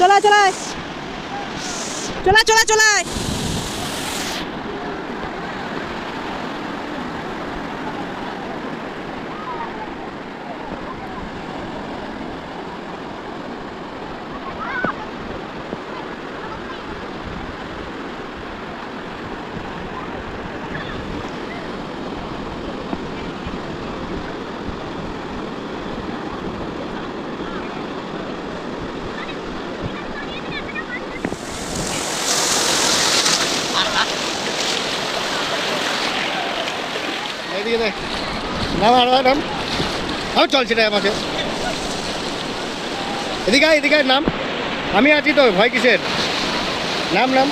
চলায় চলায় চলা চলা চলায় এদিকে দে নাম, আর নাম। আমি চলছি রে আমাকে। এদিকে এদিকে নাম। আমি আছি তো, ভয় কিসের? নাম নাম।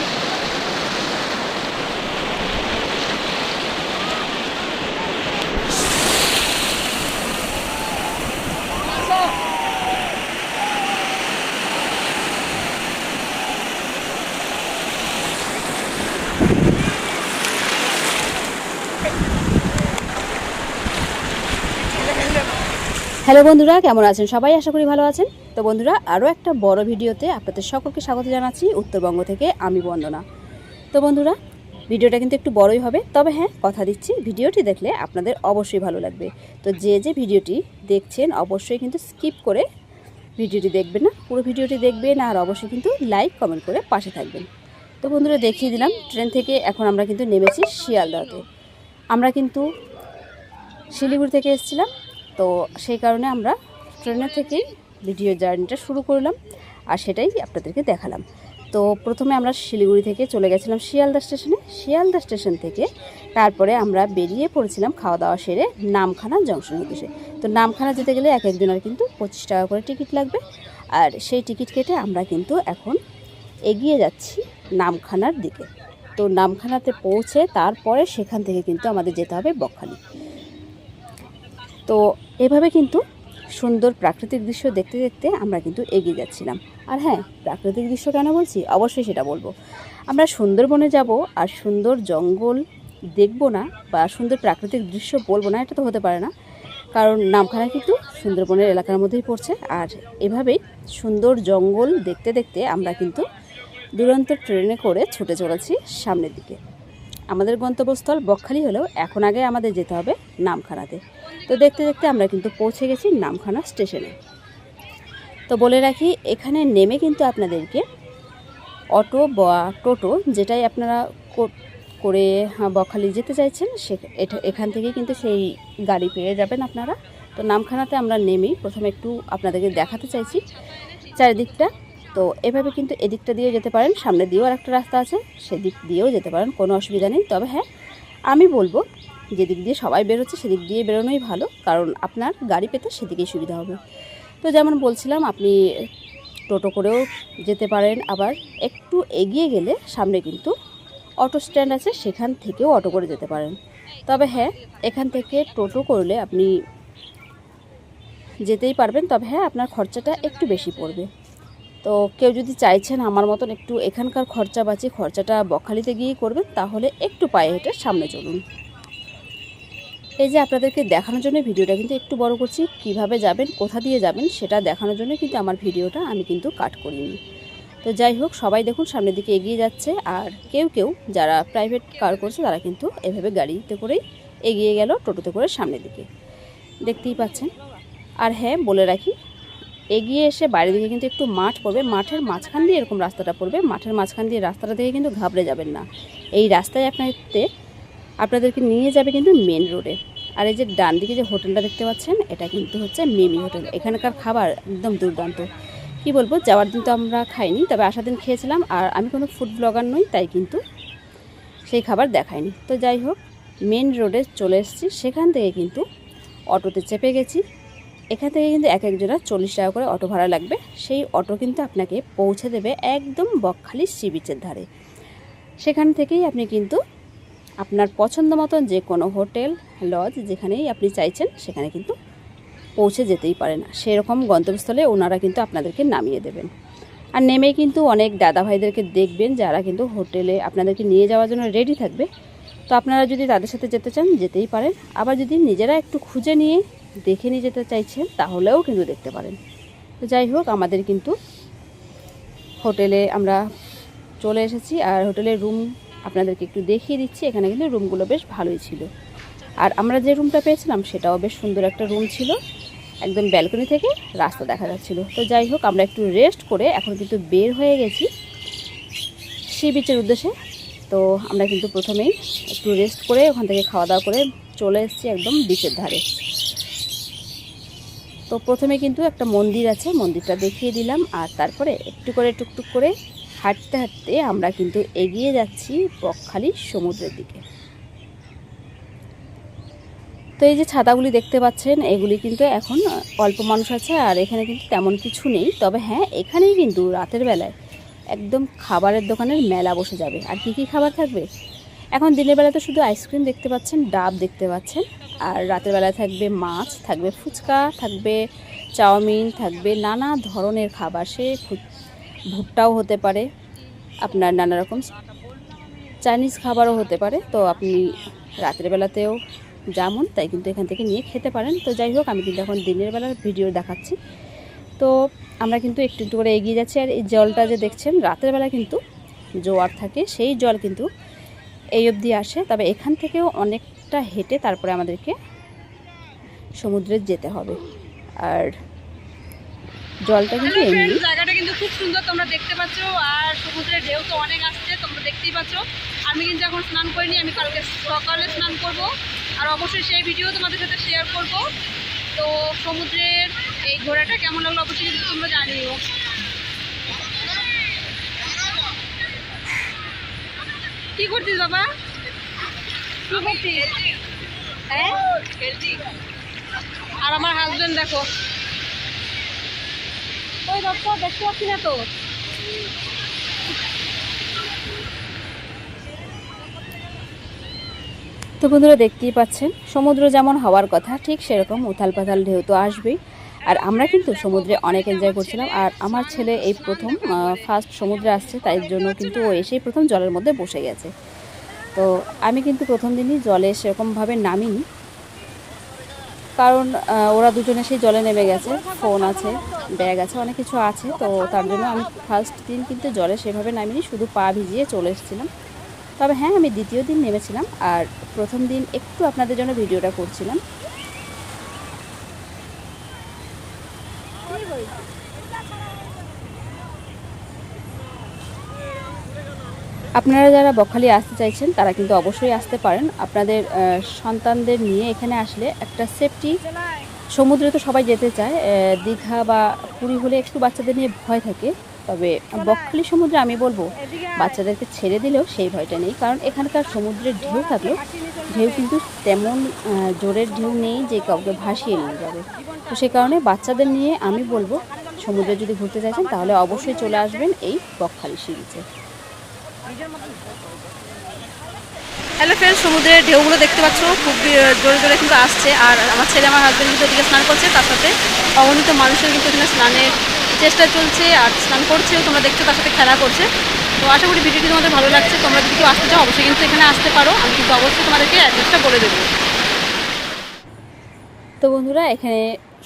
হ্যালো বন্ধুরা, কেমন আছেন সবাই? আশা করি ভালো আছেন। তো বন্ধুরা আরও একটা বড় ভিডিওতে আপনাদের সকলকে স্বাগত জানাচ্ছি উত্তরবঙ্গ থেকে আমি বন্দনা। তো বন্ধুরা, ভিডিওটা কিন্তু একটু বড়ই হবে, তবে হ্যাঁ কথা দিচ্ছি, ভিডিওটি দেখলে আপনাদের অবশ্যই ভালো লাগবে। তো যে যে ভিডিওটি দেখছেন, অবশ্যই কিন্তু স্কিপ করে ভিডিওটি দেখবেন না, পুরো ভিডিওটি দেখবেন, আর অবশ্যই কিন্তু লাইক, কমেন্ট করে পাশে থাকবেন। তো বন্ধুরা, দেখিয়ে দিলাম, ট্রেন থেকে এখন আমরা কিন্তু নেমেছি শিয়ালদাতে। আমরা কিন্তু শিলিগুড়ি থেকে এসেছিলাম তো সেই কারণে আমরা ট্রেনের থেকেই ভিডিও জার্নিটা শুরু করলাম আর সেটাই আপনাদেরকে দেখালাম। তো প্রথমে আমরা শিলিগুড়ি থেকে চলে গেছিলাম শিয়ালদা স্টেশনে। শিয়ালদা স্টেশন থেকে তারপরে আমরা বেরিয়ে পড়েছিলাম খাওয়া দাওয়া সেরে নামখানা জংশন উদ্দেশ্যে। তো নামখানা যেতে গেলে এক একজনের কিন্তু পঁচিশ টাকা করে টিকিট লাগবে। আর সেই টিকিট কেটে আমরা কিন্তু এখন এগিয়ে যাচ্ছি নামখানার দিকে। তো নামখানাতে পৌঁছে তারপরে সেখান থেকে কিন্তু আমাদের যেতে হবে বকখালি। তো এভাবে কিন্তু সুন্দর প্রাকৃতিক দৃশ্য দেখতে দেখতে আমরা কিন্তু এগিয়ে যাচ্ছিলাম। আর হ্যাঁ প্রাকৃতিক দৃশ্য কেন বলছি? অবশ্যই সেটা বলব। আমরা সুন্দরবনে যাব আর সুন্দর জঙ্গল দেখব না বা সুন্দর প্রাকৃতিক দৃশ্য বলব না, এটা তো হতে পারে না। কারণ নামখানা কিন্তু সুন্দরবনের এলাকার মধ্যেই পড়ছে। আর এভাবেই সুন্দর জঙ্গল দেখতে দেখতে আমরা কিন্তু দুরন্ত ট্রেনে করে ছুটে চলেছি সামনের দিকে। আমাদের গন্তব্যস্থল বকখালি হলেও এখন আগে আমাদের যেতে হবে নামখানাতে। তো দেখতে দেখতে আমরা কিন্তু পৌঁছে গেছি নামখানা স্টেশনে। তো বলে রাখি, এখানে নেমে কিন্তু আপনাদেরকে অটো বা টোটো যেটাই আপনারা করে বকখালি যেতে চাইছেন, সে এখান থেকে কিন্তু সেই গাড়ি পেয়ে যাবেন আপনারা। তো নামখানাতে আমরা নেমেই প্রথমে একটু আপনাদেরকে দেখাতে চাইছি। চারিদিকটা তো এভাবে কিন্তু এদিকটা দিয়েও যেতে পারেন, সামনে দিয়েও আরেকটা রাস্তা আছে, সেদিক দিয়েও যেতে পারেন, কোনো অসুবিধা নেই। তবে হ্যাঁ আমি বলব যেদিক দিয়ে সবাই বেরোচ্ছে সেদিক দিয়ে বেরোনোই ভালো, কারণ আপনার গাড়ি পেতে সেদিকেই সুবিধা হবে। তো যেমন বলছিলাম, আপনি টোটো করেও যেতে পারেন, আবার একটু এগিয়ে গেলে সামনে কিন্তু অটো স্ট্যান্ড আছে, সেখান থেকেও অটো করে যেতে পারেন। তবে হ্যাঁ এখান থেকে টোটো করলে আপনি যেতেই পারবেন, তবে হ্যাঁ আপনার খরচাটা একটু বেশি পড়বে। তো কেউ যদি চাইছেন আমার মতন একটু এখানকার খরচা বাঁচিয়ে খরচাটা বকখালিতে গিয়েই করবেন, তাহলে একটু পায়ে হেঁটে সামনে চলুন। এই যে আপনাদেরকে দেখানোর জন্য ভিডিওটা কিন্তু একটু বড় করছি, কীভাবে যাবেন, কোথা দিয়ে যাবেন সেটা দেখানোর জন্য কিন্তু আমার ভিডিওটা আমি কিন্তু কাট করিনি। তো যাই হোক, সবাই দেখুন সামনের দিকে এগিয়ে যাচ্ছে, আর কেউ কেউ যারা প্রাইভেট কার করছে তারা কিন্তু এভাবে গাড়িতে করেই এগিয়ে গেল টোটোতে করে সামনের দিকে। দেখতেই পাচ্ছেন। আর হ্যাঁ বলে রাখি এগিয়ে এসে বাইরের দিকে কিন্তু একটু মাঠ পড়বে। মাঠের মাঝখান দিয়ে এরকম রাস্তাটা পড়বে। মাঠের মাঝখান দিয়ে রাস্তাটা থেকে কিন্তু ঘাবড়ে যাবেন না। এই রাস্তায় আপনাদের আপনাদেরকে নিয়ে যাবে কিন্তু মেন রোডে আর এই যে ডান দিকে যে হোটেলটা দেখতে পাচ্ছেন, এটা কিন্তু হচ্ছে মিমি হোটেল। এখানকার খাবার একদম দুর্দান্ত। কি বলব, যাওয়ার দিন তো আমরা খাইনি, তবে আসার দিন খেয়েছিলাম। আর আমি কোনো ফুড ব্লগার নই, তাই কিন্তু সেই খাবার দেখাইনি। তো যাই হোক মেন রোডে চলে এসেছি। সেখান থেকে কিন্তু অটোতে চেপে গেছি। এখান থেকে কিন্তু এক একজনের চল্লিশ টাকা করে অটো ভাড়া লাগবে। সেই অটো কিন্তু আপনাকে পৌঁছে দেবে একদম বকখালি সি বিচের ধারে। সেখান থেকেই আপনি কিন্তু আপনার পছন্দ মতন যে কোনো হোটেল, লজ যেখানেই আপনি চাইছেন, সেখানে কিন্তু পৌঁছে যেতেই পারেন। সেরকম গন্তব্যস্থলে ওনারা কিন্তু আপনাদেরকে নামিয়ে দেবেন। আর নেমেই কিন্তু অনেক দাদা ভাইদেরকে দেখবেন যারা কিন্তু হোটেলে আপনাদেরকে নিয়ে যাওয়ার জন্য রেডি থাকবে। তো আপনারা যদি তাদের সাথে যেতে চান, যেতেই পারেন। আবার যদি নিজেরা একটু খুঁজে নিয়ে দেখে নিয়ে যেতে চাইছেন, তাহলেও কিন্তু দেখতে পারেন। তো যাই হোক, আমাদের কিন্তু হোটেলে আমরা চলে এসেছি, আর হোটেলের রুম আপনাদেরকে একটু দেখিয়ে দিচ্ছি। এখানে কিন্তু রুমগুলো বেশ ভালোই ছিল। আর আমরা যে রুমটা পেয়েছিলাম, সেটাও বেশ সুন্দর একটা রুম ছিল। একদম ব্যালকনি থেকে রাস্তা দেখা যাচ্ছিল। তো যাই হোক, আমরা একটু রেস্ট করে এখন কিন্তু বের হয়ে গেছি সি বিচের উদ্দেশ্যে। তো আমরা কিন্তু প্রথমেই একটু রেস্ট করে ওখান থেকে খাওয়া দাওয়া করে চলে এসেছি একদম বিচের ধারে। তো প্রথমে কিন্তু একটা মন্দির আছে, মন্দিরটা দেখিয়ে দিলাম। আর তারপরে একটু করে টুকটুক করে হাঁটতে হাঁটতে আমরা কিন্তু এগিয়ে যাচ্ছি বকখালি সমুদ্রের দিকে। তো এই যে ছাতাগুলি দেখতে পাচ্ছেন, এগুলি কিন্তু এখন অল্প মানুষ আছে আর এখানে কিন্তু তেমন কিছু নেই। তবে হ্যাঁ এখানেই কিন্তু রাতের বেলায় একদম খাবারের দোকানের মেলা বসে যাবে। আর কি কি খাবার থাকবে? এখন দিনের বেলা তো শুধু আইসক্রিম দেখতে পাচ্ছেন, ডাব দেখতে পাচ্ছেন। আর রাতের বেলায় থাকবে মাছ, থাকবে ফুচকা, থাকবে চাউমিন, থাকবে নানা ধরনের খাবার। সে ভুট্টাও হতে পারে, আপনার নানা রকম চাইনিজ খাবারও হতে পারে। তো আপনি রাতের বেলাতেও যেমন তাই কিন্তু এখান থেকে নিয়ে খেতে পারেন। তো যাই হোক, আমি কিন্তু এখন দিনের বেলার ভিডিও দেখাচ্ছি। তো আমরা কিন্তু একটু একটু করে এগিয়ে যাচ্ছি। আর এই জলটা যে দেখছেন, রাতের বেলা কিন্তু জোয়ার থাকে। সেই জল কিন্তু এই অবধি আসে। তবে এখান থেকেও অনেকটা হেঁটে তারপরে আমাদেরকে সমুদ্রে যেতে হবে। আর জলটা কিন্তু এমনি। জায়গাটা কিন্তু খুব সুন্দর তোমরা দেখতে পাচ্ছ। আর সমুদ্রের ঢেউ তো অনেক আসছে তোমরা দেখতেই পাচ্ছ। আমি কিন্তু এখন স্নান করিনি আমি কালকে সকালে স্নান করব। আর অবশ্যই সেই ভিডিও তোমাদের সাথে শেয়ার করব। তো সমুদ্রের এই ঘোড়াটা কেমন লাগল অবশ্যই কিন্তু তোমরা জানিও। কি করছিস বাবা? কি করছিস? হ্যাঁ? আর আমার হাজবেন্ড দেখো। ওই দত্ত দেখতে পাচ্ছি না তো। তো বন্ধুরা দেখতেই পাচ্ছেন, সমুদ্র যেমন হওয়ার কথা, ঠিক সেরকম উথাল পাথাল ঢেউ তো আসবেই। আর আমরা কিন্তু সমুদ্রে অনেক এনজয় করছিলাম। আর আমার ছেলে এই প্রথম ফার্স্ট সমুদ্রে আসছে, তাই জন্য কিন্তু ও এসেই প্রথম জলের মধ্যে বসে গেছে। তো আমি কিন্তু প্রথম দিনই জলে সেরকমভাবে নামিনি। কারণ ওরা দুজনে সেই জলে নেমে গেছে। ফোন আছে ব্যাগ আছে, অনেক কিছু আছে। তো তার জন্য আমি ফার্স্ট দিন কিন্তু জলে সেভাবে নামিনি, শুধু পা ভিজিয়ে চলে এসেছিলাম। তবে হ্যাঁ আমি দ্বিতীয় দিন নেমেছিলাম। আর প্রথম দিন একটু আপনাদের জন্য ভিডিওটা করছিলাম। আপনারা যারা বকখালি আসতে চাইছেন, তারা কিন্তু অবশ্যই আসতে পারেন। আপনাদের সন্তানদের নিয়ে এখানে আসলে একটা সেফটি সমুদ্রে তো সবাই যেতে চায় দীঘা বা পুরী হলে একটু বাচ্চাদের নিয়ে ভয় থাকে। তবে বকখালি সমুদ্রে আমি বলব, বাচ্চাদেরকে ছেড়ে দিলেও সেই ভয়টা নেই। কারণ এখানকার সমুদ্রের ঢেউ থাকলেও, ঢেউ কিন্তু তেমন জোরের ঢেউ নেই যে কাউকে ভাসিয়ে নিয়ে যাবে। তো সে কারণে বাচ্চাদের নিয়ে আমি বলব সমুদ্রে যদি ঘুরতে চাইছেন তাহলে অবশ্যই চলে আসবেন এই বকখালি সিরিজে হ্যালো ফ্রেন্ড সমুদ্রের ঢেউগুলো দেখতে পাচ্ছ খুব জোরে জোরে কিন্তু আসছে। আর আমার ছেলে আমার হাজব্যান্ড কিন্তু ওদিকে স্নান করছে তার সাথে অগণিত মানুষের কিন্তু এখানে স্নানের চেষ্টা চলছে আর স্নান করছেও তোমরা দেখছ তার সাথে খেলা করছে। তো আশা করি ভিডিওটি তোমাদের ভালো লাগছে তোমরা যদি কেউ আসতে চাও অবশ্যই কিন্তু এখানে আসতে পারো। আমি কিন্তু অবশ্যই তোমাদেরকে অ্যাড্রেসটা বলে দেবো। তো বন্ধুরা এখানে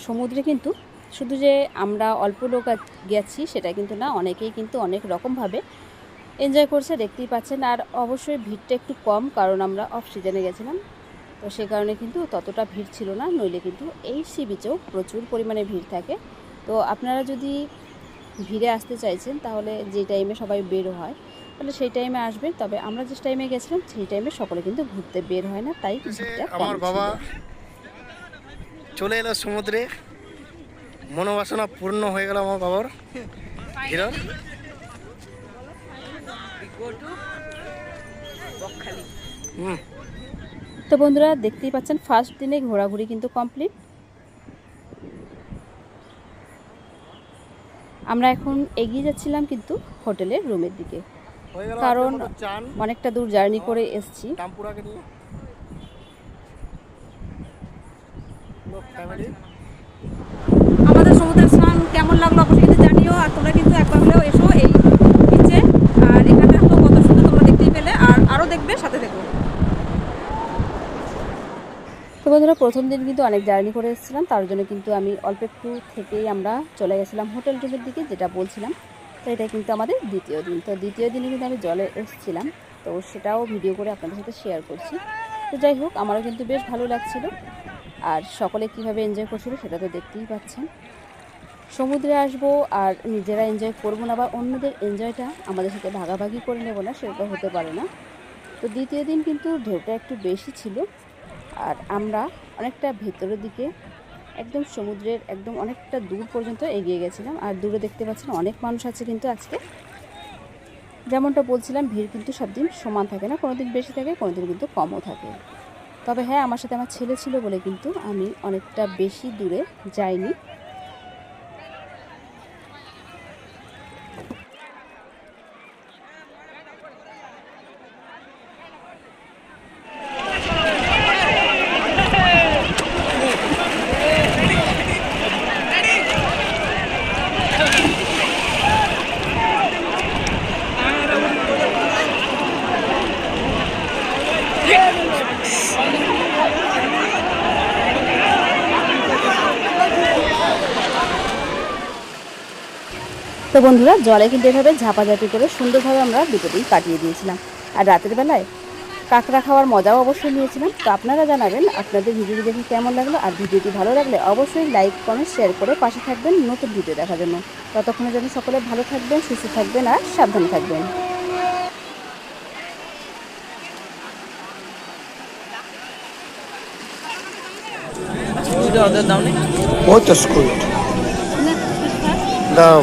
সমুদ্রে কিন্তু শুধু যে আমরা অল্প লোক গেছি সেটা কিন্তু না অনেকেই কিন্তু অনেক রকমভাবে এনজয় করছে দেখতেই পাচ্ছেন। আর অবশ্যই ভিড়টা একটু কম কারণ আমরা অফ সিজনে গেছিলাম। তো সে কারণে কিন্তু ততটা ভিড় ছিল না নইলে কিন্তু এই সি বিচেও প্রচুর পরিমাণে ভিড় থাকে। তো আপনারা যদি ভিড়ে আসতে চাইছেন তাহলে যে টাইমে সবাই বের হয় তাহলে সেই টাইমে আসবেন। তবে আমরা যে টাইমে গেছিলাম সেই টাইমে সকলে কিন্তু ঘুরতে বের হয় না তাই আমার বাবা। চলে এলো সমুদ্রে। মনোবাসনা পূর্ণ হয়ে গেল আমার বাবার। হিরোর হুম। তো বন্ধুরা দেখতেই পাচ্ছেন ফার্স্ট দিনে ঘোরাঘুরি কিন্তু কমপ্লিট আমরা এখন এগিয়ে যাচ্ছিলাম কিন্তু হোটেলের রুমের দিকে। কারণ অনেকটা দূর জার্নি করে এসছি টাম্পুরাকে নিয়ে ফ্যামিলি আমাদের সমুদ্রের স্নান কেমন লাগল অবশ্যই কিন্তু জানিও, আর তোমরা কিন্তু একবার হলেও এসো এই বিচে আর এখানটা তো কত সুন্দর, তোমরা দেখতেই পেলে। আর আরও দেখবে, সাথে দেখো। তো বন্ধুরা, প্রথম দিন কিন্তু অনেক জার্নি করে এসেছিলাম, তার জন্য কিন্তু আমি অল্প একটু থেকেই আমরা চলে গেছিলাম হোটেল রুমের দিকে, যেটা বলছিলাম। তো এটা কিন্তু আমাদের দ্বিতীয় দিন। তো দ্বিতীয় দিনে কিন্তু আমি জলে এসেছিলাম। তো সেটাও ভিডিও করে আপনাদের সাথে শেয়ার করছি। তো যাই হোক, আমারও কিন্তু বেশ ভালো লাগছিল। আর সকলে কীভাবে এনজয় করছিল সেটা তো দেখতেই পাচ্ছেন। সমুদ্রে আসব আর নিজেরা এনজয় করব না বা অন্যদের এনজয়টা আমাদের সাথে ভাগাভাগি করে নেব না সেটা হতে পারে না। তো দ্বিতীয় দিন কিন্তু ঢেউটা একটু বেশি ছিল আর আমরা অনেকটা ভেতরের দিকে একদম সমুদ্রের একদম অনেকটা দূর পর্যন্ত এগিয়ে গেছিলাম আর দূরে দেখতে পাচ্ছেন অনেক মানুষ আছে কিন্তু আজকে। যেমনটা বলছিলাম, ভিড় কিন্তু সব দিন সমান থাকে না কোনো দিন বেশি থাকে কোনো দিন কিন্তু কমও থাকে। তবে হ্যাঁ আমার সাথে আমার ছেলে ছিল বলে কিন্তু আমি অনেকটা বেশি দূরে যাইনি। তো বন্ধুরা জলে কিন্তু এভাবে ঝাপাঝাপি করে সুন্দরভাবে আমরা দুটো দিন কাটিয়ে দিয়েছিলাম। আর রাতের বেলায় কাঁকড়া খাওয়ার মজাও অবশ্যই নিয়েছিলাম। তো আপনারা জানাবেন আপনাদের ভিডিওটি দেখে কেমন লাগল আর ভিডিওটি ভালো লাগলে অবশ্যই লাইক কমেন্ট শেয়ার করে পাশে থাকবেন নতুন ভিডিও দেখার জন্য। ততক্ষণে যেন সকলে ভালো থাকবেন সুস্থ থাকবেন আর সাবধানে থাকবেন। scuro. দাও।